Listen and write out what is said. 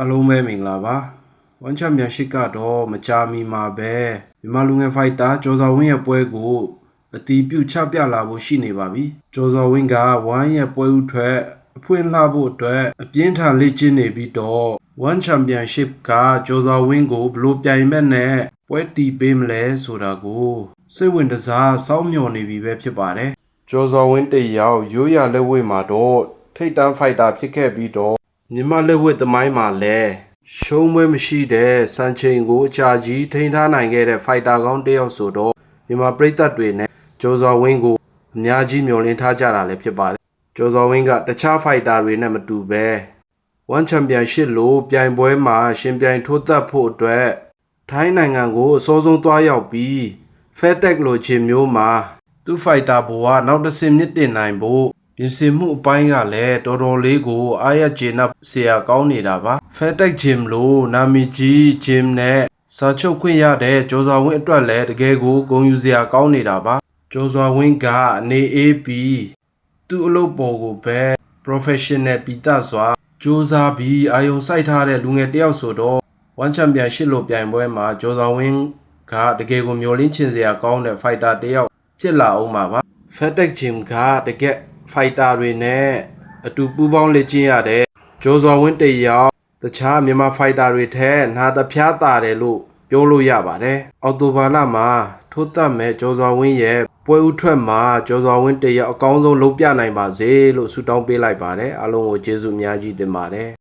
အလုံးပဲမင်္ဂလာပါဝန်ချန်ပီယံရှစ်ကတော့မကြာမီမှာပဲမြန်မာလူငယ်ဖိုက်တာကျော်စော်ဝင်းရဲ့ပွဲကိုအတီးပြုတ်ချပြလာဖို့ရှိနေပါပြီကျော်စော်ဝင်းကဝမ်းရဲ့ပွဲဥထွက်အဖွင့်လှဖို့အတွက်အပြင်းထန်လေ့ကျင့်နေပြီးတော့ဝန်ချန်ပီယံရှစ်ကကျော်စော်ဝင်းကိုဘယ်လို့ပြိုင်မဲ့နဲ့ပွဲတီးပေးမလဲဆိုတာကိုစိတ်ဝင်တစားစောင့်မျှော်နေပြီပဲဖြစ်ပါတယ်ကျော်စော်ဝင်းတယောက်ရိုးရလက်ဝဲမှာတော့ထိတ်တန်းဖိုက်တာဖြစ်ခဲ့ပြီးတော့ မြမလက်ဝဲသမိုင်းမှာလည်းရှုံးပွဲမရှိတဲ့စံချိန်ကိုအချာကြီးထိန်းထားနိုင်ခဲ့တဲ့ဖိုက်တာကောင်းတစ်ယောက်ဆိုတော့မြမပရိသတ်တွေနဲ့ကျော်စော်ဝင်းကိုအများကြီးမျှော်လင့်ထားကြတာလည်းဖြစ်ပါတယ်ကျော်စော်ဝင်းကတခြားဖိုက်တာတွေနဲ့မတူပဲ1ချန်ပီယံရှစ်လို့ပြိုင်ပွဲမှာရှင်ပြိုင်ထိုးသက်ဖို့အတွက်ထိုင်းနိုင်ငံကိုအစောဆုံးသွားရောက်ပြီးဖက်တက်လိုချင်မျိုးမှာသူ့ဖိုက်တာဘဝနောက်တစ်ဆင့်မြင့်တင်နိုင်ဖို့ ပြင်ဆင်မှုအပိုင်းကလည်းတော်တော်လေးကိုအားရကျေနပ်စရာကောင်းနေတာပါဖက်တက်ဂျင်လို့နာမည်ကြီးဂျင်နဲ့စာချုပ်ခွင့်ရတဲ့ကျော်စွာဝင်းအတွက်လည်းတကယ်ကိုဂုဏ်ယူစရာကောင်းနေတာပါကျော်စွာဝင်းကအနေအေးပြီးသူ့အလုပ်ပေါ်ကိုပဲ professional ပီတစွာစူးစမ်းပြီးအာယုံစိုက်ထားတဲ့လူငယ်တစ်ယောက်ဆိုတော့ one champion ရှစ်လို့ပြိုင်ပွဲမှာဂျော်ဇော်ဝင်းကတကယ်ကိုမျောလင်းချင်စရာကောင်းတဲ့ fighter တစ်ယောက်ဖြစ်လာအောင်ပါပါ Fatek Gym ကတကယ် fighter တွေနဲ့အတူပူးပေါင်းလေ့ကျင့်ရတဲ့ဂျော်ဇော်ဝင်းတစ်ယောက်တခြားမြန်မာ fighter တွေထက်နာတပြားတာတယ်လို့ပြောလို့ရပါတယ်အော်တိုဘာလမှာထိုးသက်မဲ့ဂျော်ဇော်ဝင်းရဲ့ပွဲဥထွက်မှာဂျော်ဇော်ဝင်းတစ်ယောက်အကောင်းဆုံးလုပ်ပြနိုင်ပါစေလို့ဆုတောင်းပေးလိုက်ပါတယ်အားလုံးကိုကျေးဇူးအများကြီးတင်ပါတယ်